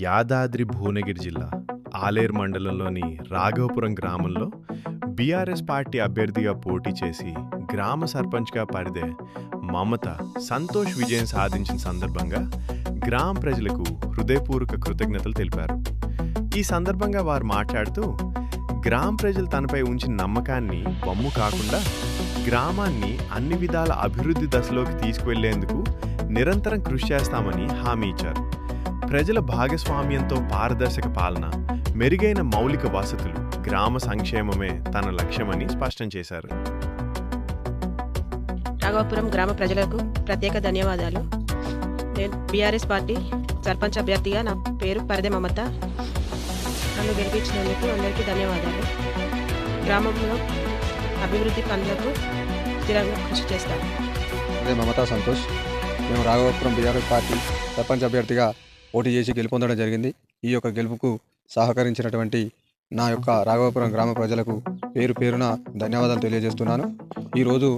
యాదాద్రి భువనగిరి జిల్లా ఆలేరు మండలంలోని రాఘవపురం గ్రామంలో బీఆర్ఎస్ పార్టీ అభ్యర్థిగా పోటీ చేసి గ్రామ సర్పంచ్గా పరిదే మమత సంతోష్ విజయం సాధించిన సందర్భంగా గ్రామ ప్రజలకు హృదయపూర్వక కృతజ్ఞతలు తెలిపారు. ఈ సందర్భంగా వారు మాట్లాడుతూ గ్రామ ప్రజలు తనపై ఉంచిన నమ్మకాన్ని బొమ్ము కాకుండా గ్రామాన్ని అన్ని విధాల అభివృద్ధి దశలోకి తీసుకువెళ్ళేందుకు నిరంతరం కృషి చేస్తామని హామీ ఇచ్చారు. ప్రజల భాగస్వామ్యంతో పారదర్శక పాలన మెరుగైన మౌలిక వసతులు గ్రామ సంక్షేమమే తన లక్ష్యమని స్పష్టం చేశారు. రాఘవపురం గ్రామ ప్రజలకు ప్రత్యేక ధన్యవాదాలు. నేను బీఆర్ఎస్ పార్టీ సర్పంచ్ అభ్యర్థిగా నా పేరు పరిదే మమత. నన్ను గెలిపించినందుకు అందరికీ ధన్యవాదాలు. గ్రామంలో అభివృద్ధి పనులకు స్థిరంగా కృషి చేస్తాను. అదే మమతా సంతోష్. మేము రాఘవపురం బీఆర్ఎస్ పార్టీ సర్పంచ్ అభ్యర్థిగా పోటీ చేసి గెలుపొందడం జరిగింది. ఈ యొక్క గెలుపుకు సహకరించినటువంటి నా యొక్క రాఘవపురం గ్రామ ప్రజలకు పేరు పేరున ధన్యవాదాలు తెలియజేస్తున్నాను. ఈరోజు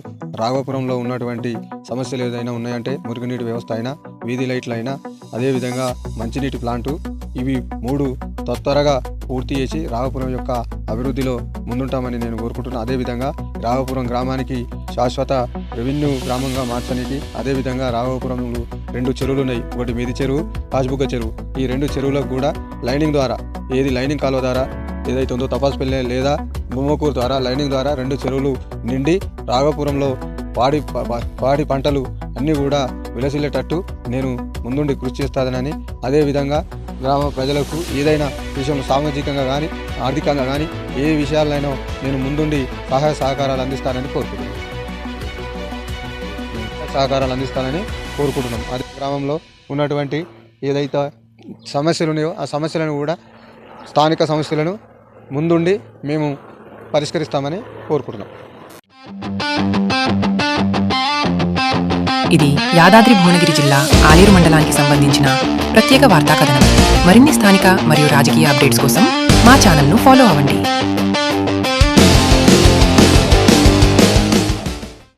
రాఘవపురంలో ఉన్నటువంటి సమస్యలు ఏదైనా ఉన్నాయంటే మురుగునీటి వ్యవస్థ అయినా వీధి లైట్లు అయినా అదేవిధంగా మంచినీటి ప్లాంటు ఇవి మూడు త్వరగా పూర్తి చేసి రాఘపురం యొక్క అభివృద్ధిలో ముందుంటామని నేను కోరుకుంటున్నాను అదేవిధంగా రాఘపురం గ్రామానికి శాశ్వత రెవెన్యూ గ్రామంగా మార్చడానికి అదేవిధంగా రాఘవపురంలో రెండు చెరువులు ఉన్నాయి. ఒకటి మీది చెరువు పాజ్బుగ్గ చెరువు. ఈ రెండు చెరువులకు కూడా లైనింగ్ ద్వారా ఏది లైనింగ్ కాలువ ద్వారా ఏదైతే ఉందో తపాసుపల్లి లేదా బొమ్మకూరు ద్వారా లైనింగ్ ద్వారా రెండు చెరువులు నిండి రాఘపురంలో పాడి పాడి పంటలు అన్నీ కూడా విలసిల్లేటట్టు నేను ముందుండి కృషి చేస్తానని అదేవిధంగా గ్రామ ప్రజలకు ఏదైనా విషయం సామాజికంగా కానీ ఆర్థికంగా కానీ ఏ విషయాలైనా నేను ముందుండి సహాయ సహకారాలు అందిస్తానని కోరుకుంటున్నాను. సహకారాలు అందిస్తానని కోరుకుంటున్నాం. అదే గ్రామంలో ఉన్నటువంటి ఏదైతే సమస్యలు ఉన్నాయో ఆ సమస్యలను కూడా స్థానిక సమస్యలను ముందుండి మేము పరిష్కరిస్తామని కోరుకుంటున్నాం. ఇది యాదాద్రి భువనగిరి జిల్లా ఆలేరు మండలానికి సంబంధించిన ప్రత్యేక వార్తా కథనం. మరిన్ని స్థానిక మరియు రాజకీయ అప్డేట్స్ కోసం మా ఛానల్ను ఫాలో అవ్వండి.